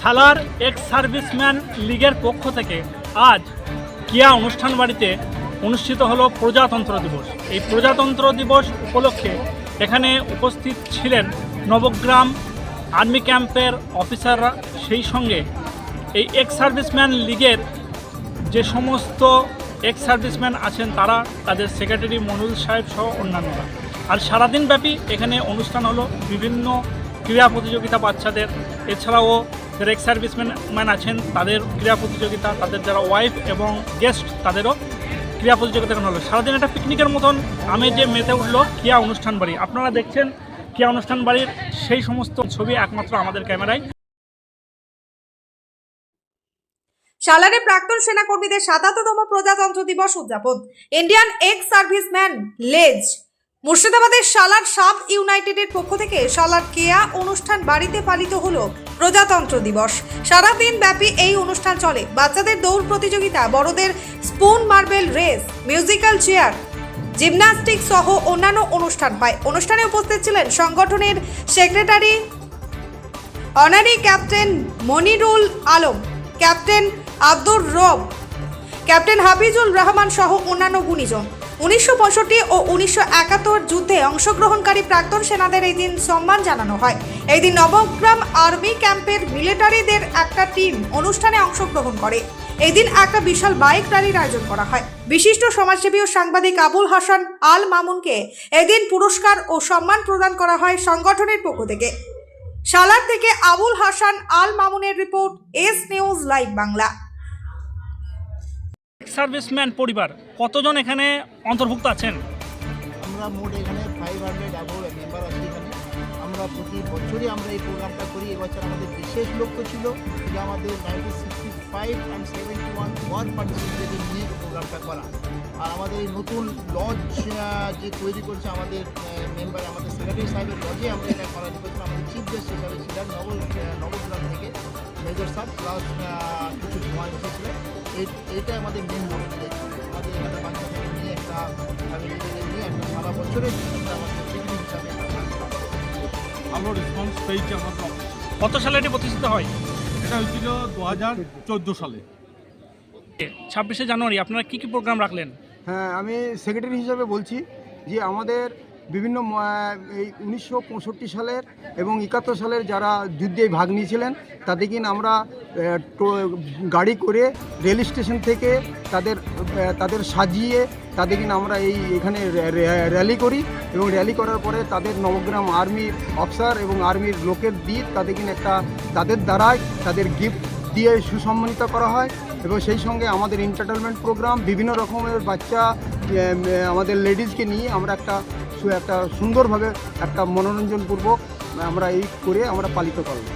সালার ex serviceman লীগের পক্ষ থেকে আজ কিয়া অনুষ্ঠান বাড়িতে অনুষ্ঠিত হলো প্রজাতন্ত্র দিবস। এই প্রজাতন্ত্র দিবস উপলক্ষে এখানে উপস্থিত ছিলেন নবগ্রাম আর্মি ক্যাম্পের অফিসাররা। সেই সঙ্গে এই এক্স সার্ভিসম্যান লীগের যে সমস্ত এক্স সার্ভিসম্যান আছেন তারা, তাদের সেক্রেটারি মনুল সাহেব সহ অন্যান্যরা। আর সারাদিন ব্যাপী এখানে অনুষ্ঠান হলো বিভিন্ন ক্রীড়া প্রতিযোগিতা বাচ্চাদের। এছাড়াও এক্স সার্ভিসম্যান ম্যান আছেন, তাদের ক্রীড়া প্রতিযোগিতা, তাদের যারা ওয়াইফ এবং গেস্ট তাদেরও ক্রীড়া প্রতিযোগিতা এখানে হলো? সারাদিন একটা পিকনিকের মতন আমেজে মেতে উঠল ক্রিয়া অনুষ্ঠান বাড়ি। আপনারা দেখছেন ক্রিয়া অনুষ্ঠান বাড়ির সেই সমস্ত ছবি একমাত্র আমাদের ক্যামেরায়। সালারে প্রাক্তন সেনাকর্মীদের সাতাত্তরতম প্রজাতন্ত্র দিবস উদযাপন। ইন্ডিয়ান এক্স সার্ভিসম্যান লেজ মুর্শিদাবাদের সালার সাব ইউনাইটেডের পক্ষ থেকে সালার কেয়া অনুষ্ঠান বাড়িতে পালিত হলো প্রজাতন্ত্র দিবস। সারাদিন ব্যাপী এই অনুষ্ঠান চলে। বাচ্চাদের দৌড় প্রতিযোগিতা, বড়দের spoon marble race, musical chair, gymnastic সহ অন্যান্য অনুষ্ঠান হয়। অনুষ্ঠানে উপস্থিত ছিলেন সংগঠনের secretary, honorary captain Monirul Alam, captain Abdur Rob, captain Hafizul Rahman সহ অন্যান্য গুণীজন। উনিশশো পঁয়ষট্টি ও উনিশশো একাত্তর যুদ্ধে অংশগ্রহণকারী প্রাক্তন সেনাদের এই দিন সম্মান জানানো হয়। এই দিন নবগ্রাম আর্মি ক্যাম্পের মিলিটারিদের একটা টিম অনুষ্ঠানে অংশগ্রহণ করে। এই দিন একটা বিশাল বাইক র্যালির আয়োজন করা হয়। বিশিষ্ট সমাজসেবী ও সাংবাদিক আবুল হাসান আল মামুনকে এদিন পুরস্কার ও সম্মান প্রদান করা হয় সংগঠনের পক্ষ থেকে। সালার থেকে আবুল হাসান আল মামুনের report, S news live Bangla. Serviceman পরিবার কতজন এখানে অন্তর্ভুক্ত আছেন? আমরা মোট এখানে ফাইভ হান্ড্রেড অ্যাবোভ মেম্বার আছি এখানে। আমরা প্রতি বছরই আমরা এই প্রোগ্রামটা করি। এবছর আমাদের বিশেষ লক্ষ্য ছিল যে আমাদের nineteen sixty five and seventy one war পার্টিসিপেটদের নিয়ে প্রোগ্রামটা করা। আর আমাদের এই নতুন লজ যে তৈরি করছে আমাদের মেম্বার আমাদের সেক্রেটারি সাহেবের লজে আমরা এটা করা করেছিলাম আমাদের চিফ গেস্ট হিসাবে ছিলেন নব নবগ্রাম থেকে মেজর সাহেব প্লাস কিছু সময় এসেছিলেন এইটা আমাদের মেন মোটিভ নিয়ে একটা সারা বছরের। ভালো রেসপন্স পেয়েছে কত সালে এটি প্রতিষ্ঠিত হয়? এটা হয়েছিল দু হাজার চোদ্দ সালে। ছাব্বিশে জানুয়ারি আপনারা কি কি প্রোগ্রাম রাখলেন? হ্যাঁ আমি সেক্রেটারি হিসাবে বলছি যে আমাদের বিভিন্ন এই উনিশশো পঁয়ষট্টি সালের এবং একাত্তর সালের যারা যুদ্ধে ভাগ নিয়েছিলেন তাদেরকে আমরা গাড়ি করে রেল স্টেশন থেকে তাদের তাদের সাজিয়ে তাদেরকে আমরা এই এখানে র্যা- র্যা- র্যালি করি এবং র্যালি করার পরে তাদের নবগ্রাম আর্মির অফিসার এবং আর্মির লোকের দিয়ে তাদেরকে একটা, তাদের দ্বারাই তাদের গিফট দিয়ে সুসম্মানিত করা হয় এবং সেই সঙ্গে আমাদের এন্টারটেনমেন্ট প্রোগ্রাম বিভিন্ন রকমের বাচ্চা আমাদের লেডিজকে নিয়ে আমরা একটা একটা সুন্দরভাবে একটা মনোরঞ্জনপূর্বক আমরা এই করে আমরা পালিত করব